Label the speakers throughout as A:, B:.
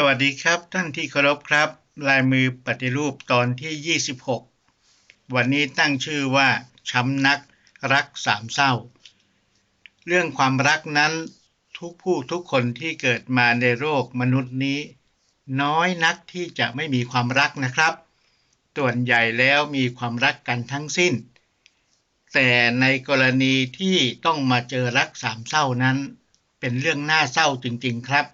A: สวัสดีครับท่านที่เคารพครับ ลายมือปฏิรูปตอนที่ 26 วันนี้ตั้งชื่อว่าช้ำนักรักสามเศร้า เรื่องความรักนั้นทุกผู้ทุกคนที่เกิดมาในโลกมนุษย์นี้ น้อยนักที่จะไม่มีความรักนะครับ ส่วนใหญ่แล้วมีความรักกันทั้งสิ้น แต่ในกรณีที่ต้องมาเจอรักสามเศร้านั้น เป็นเรื่องน่าเศร้าจริง ๆ ครับ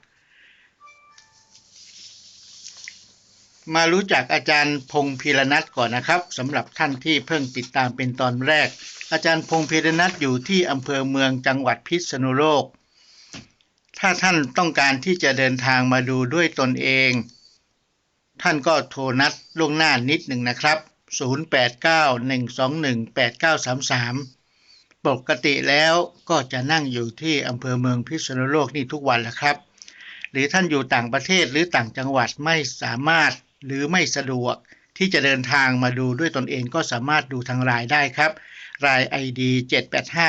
A: มารู้จักอาจารย์พงศ์พีรนัทก่อนนะครับสำหรับท่านที่เพิ่งติดตามเป็นตอนแรก อาจารย์พงศ์พีรนัทอยู่ที่อำเภอเมืองจังหวัดพิษณุโลก ถ้าท่านต้องการที่จะเดินทางมาดูด้วยตนเอง ท่านก็โทรนัดล่วงหน้านิดหนึ่งนะครับ 0891218933 ปกติแล้วก็จะนั่งอยู่ที่อำเภอเมืองพิษณุโลกนี่ทุกวันแหละครับหรือท่านอยู่ต่างประเทศหรือต่างจังหวัดไม่สามารถ หรือไม่สะดวกที่จะเดินทางมาดูด้วยตนเองก็สามารถดูทางรายได้ครับ ราย ID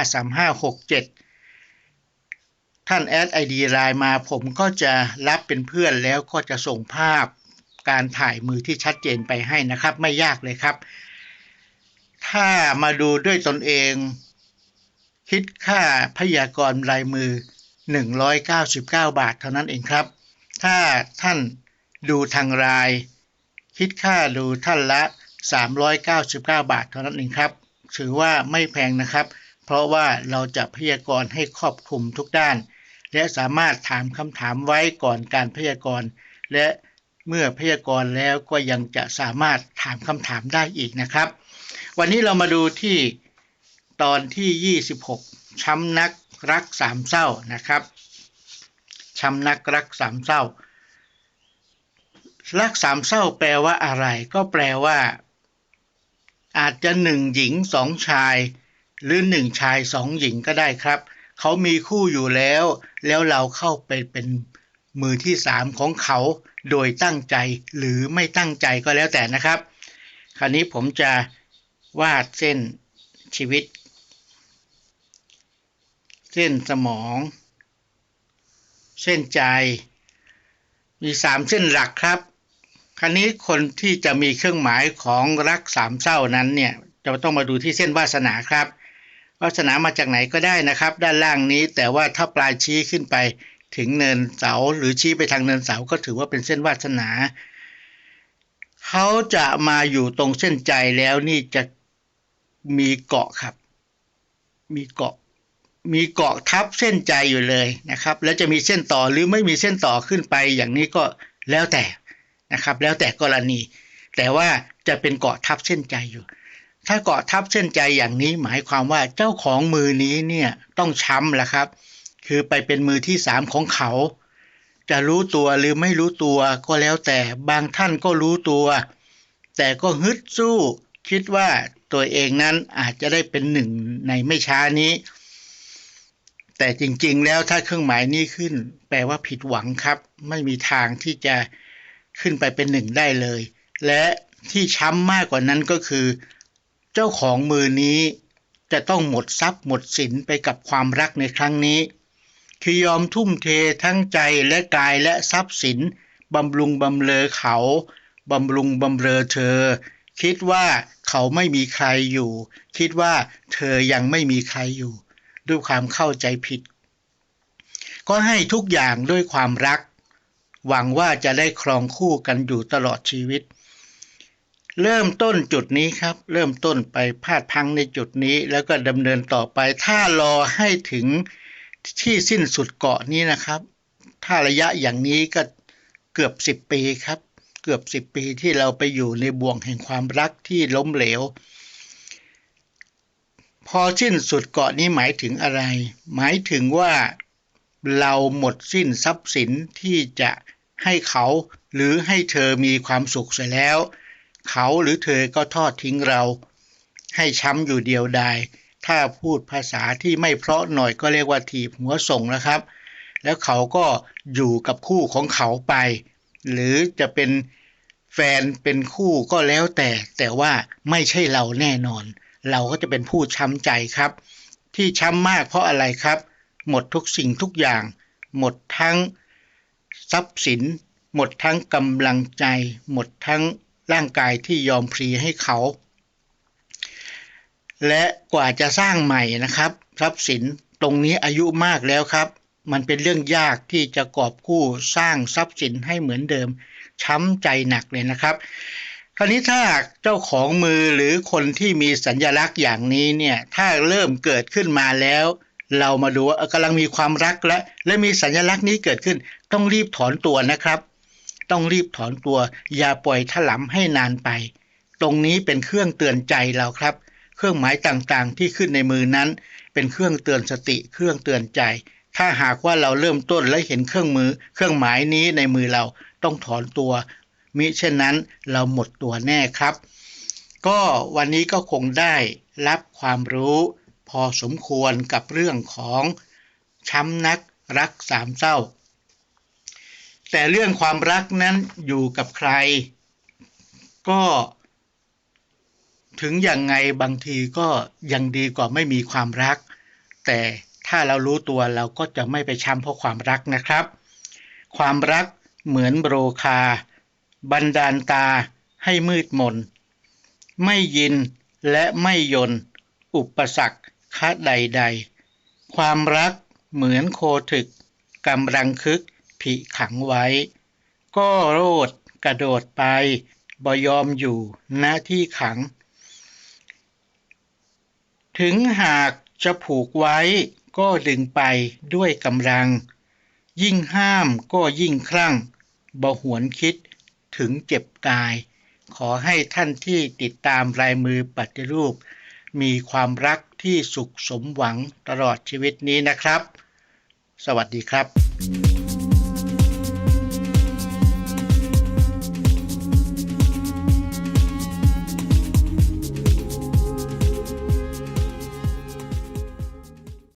A: 7853567 ท่านแอด ID รายมาผมก็จะรับเป็นเพื่อนแล้วก็จะส่งภาพการถ่ายมือที่ชัดเจนไปให้นะครับ ไม่ยากเลยครับ ถ้ามาดูด้วยตนเอง คิดค่าพยากรณ์ลายมือ 199 บาทเท่านั้นเองครับ ถ้าท่านดูทางราย คิดค่าดูท่านละ 399 บาทเท่านั้นเองครับ ถือว่าไม่แพงนะครับ เพราะว่าเราจะพยากรณ์ให้ครอบคลุมทุกด้าน และสามารถถามคำถามไว้ก่อนการพยากรณ์ และเมื่อพยากรณ์แล้วก็ยังจะสามารถถามคำถามได้อีกนะครับ วันนี้เรามาดูที่ตอนที่ 26 ช้ำนักรักสามเศร้านะครับ ช้ำนักรักสามเศร้า รักสามเศร้าแปลว่าอะไร ก็แปลว่า อาจจะหนึ่งหญิงสองชาย หรือหนึ่งชายสองหญิงก็ได้ครับ เขามีคู่อยู่แล้ว แล้วเราเข้าไปเป็นมือที่สามของเขา โดยตั้งใจหรือไม่ตั้งใจก็แล้วแต่นะครับ คราวนี้ผมจะวาดเส้นชีวิต เส้นสมอง เส้นใจ มีสามเส้นหลักครับ คราวนี้คนที่จะมีเครื่องหมายของรักสามเศร้านั้นเนี่ยจะต้องมาดูที่เส้นวาสนาครับวาสนามาจากไหนก็ได้นะครับ ด้านล่างนี้แต่ว่าถ้าปลายชี้ขึ้นไปถึงเนินเสาหรือชี้ไปทางเนินเสาก็ถือว่าเป็นเส้นวาสนาเขาจะมาอยู่ตรงเส้นใจแล้วนี่จะมีเกาะครับ มีเกาะ มีเกาะทับเส้นใจอยู่เลยนะครับ แล้วจะมีเส้นต่อหรือไม่มีเส้นต่อขึ้นไปอย่างนี้ก็แล้วแต่ นะครับ แล้วแต่กรณี แต่ว่าจะเป็นเกาะทับเส้นใจอยู่ ถ้าเกาะทับเส้นใจอย่างนี้หมายความว่าเจ้าของมือนี้เนี่ยต้องช้ำแหละครับ คือไปเป็นมือที่สามของเขา จะรู้ตัวหรือไม่รู้ตัวก็แล้วแต่บางท่านก็รู้ตัว แต่ก็ฮึดสู้ คิดว่าตัวเองนั้นอาจจะได้เป็นหนึ่งในไม่ช้านี้แต่จริงๆ แล้วถ้าเครื่องหมายนี้ขึ้น แปลว่าผิดหวังครับ ไม่มีทางที่จะ ขึ้นไปเป็นหนึ่งได้เลย และที่ช้ำมากกว่านั้นก็คือ เจ้าของมือนี้จะต้องหมดทรัพย์หมดสินไปกับความรักในครั้งนี้ คือยอมทุ่มเททั้งใจและกายและทรัพย์สินบำรุงบำเลอเขาบำรุงบำเรอเธอ คิดว่าเขาไม่มีใครอยู่ คิดว่าเธอยังไม่มีใครอยู่ ด้วยความเข้าใจผิด ก็ให้ทุกอย่างด้วยความรัก หวังว่าจะได้ครองคู่กันอยู่ตลอดชีวิต เริ่มต้นจุดนี้ครับ เริ่มต้นไปพาดพังในจุดนี้แล้วก็ดำเนินต่อไป ถ้ารอให้ถึงที่สิ้นสุดเกาะนี้นะครับ ถ้าระยะอย่างนี้ก็เกือบสิบปีครับ เกือบสิบปีที่เราไปอยู่ในบ่วงแห่งความรักที่ล้มเหลว พอสิ้นสุดเกาะนี้หมายถึงอะไร หมายถึงว่าเราหมดสิ้นทรัพย์สินที่จะ ให้เขา หรือให้เธอมีความสุขเสียแล้ว เขาหรือเธอก็ทอดทิ้งเรา ให้ช้ำอยู่เดียวดายถ้าพูดภาษาที่ไม่เพราะหน่อยก็เรียกว่าถีบหัวส่งนะครับ แล้วเขาก็อยู่กับคู่ของเขาไป หรือจะเป็นแฟนเป็นคู่ก็แล้วแต่ แต่ว่าไม่ใช่เราแน่นอน เราก็จะเป็นผู้ช้ำใจครับ ที่ช้ำมากเพราะอะไรครับ หมดทุกสิ่งทุกอย่าง หมดทั้ง ทรัพย์สิน หมดทั้งกำลังใจ หมดทั้งร่างกายที่ยอมพลีให้เขา และกว่าจะสร้างใหม่นะครับ ทรัพย์สินตรงนี้อายุมากแล้วครับ มันเป็นเรื่องยากที่จะกอบกู้สร้างทรัพย์สินให้เหมือนเดิม ช้ำใจหนักเลยนะครับคราวนี้ถ้าเจ้าของมือหรือคนที่มีสัญญลักษณ์อย่างนี้เนี่ยถ้าเริ่มเกิดขึ้นมาแล้ว เรามาดูว่ากำลังมีความรักและและมีสัญลักษณ์นี้เกิดขึ้น ต้องรีบถอนตัวนะครับ ต้องรีบถอนตัว อย่าปล่อยถลำให้นานไป ตรงนี้เป็นเครื่องเตือนใจเราครับ เครื่องหมายต่างๆ ที่ขึ้นในมือนั้น เป็นเครื่องเตือนสติ เครื่องเตือนใจ ถ้าหากว่าเราเริ่มต้นและเห็นเครื่องมือ เครื่องหมายนี้ในมือเราต้องถอนตัว มิเช่นนั้นเราหมดตัวแน่ครับ ก็วันนี้ก็คงได้รับความรู้ พอสมควรกับเรื่องของช้ำนักรักสามเศร้า แต่เรื่องความรักนั้นอยู่กับใคร ก็ถึงอย่างไงบางทีก็ยังดีกว่าไม่มีความรัก แต่ถ้าเรารู้ตัวเราก็จะไม่ไปช้ำเพราะความรักนะครับ ความรักเหมือนโบรคา บันดาลตาให้มืดมน ไม่ยินและไม่ยน อุปสรรค คะใดๆ ความรักเหมือนโคถึกกำลังคึกผิขังไว้ ก็โรดกระโดดไปบยอมอยู่ณที่ขัง ถึงหากจะผูกไว้ก็ดึงไปด้วยกำลัง ยิ่งห้ามก็ยิ่งคลั่งบ่หวนคิดถึงเจ็บกาย ขอให้ท่านที่ติดตามลายมือปฏิรูป มีความรักที่สุขสมหวังตลอดชีวิตนี้นะครับ สวัสดีครับ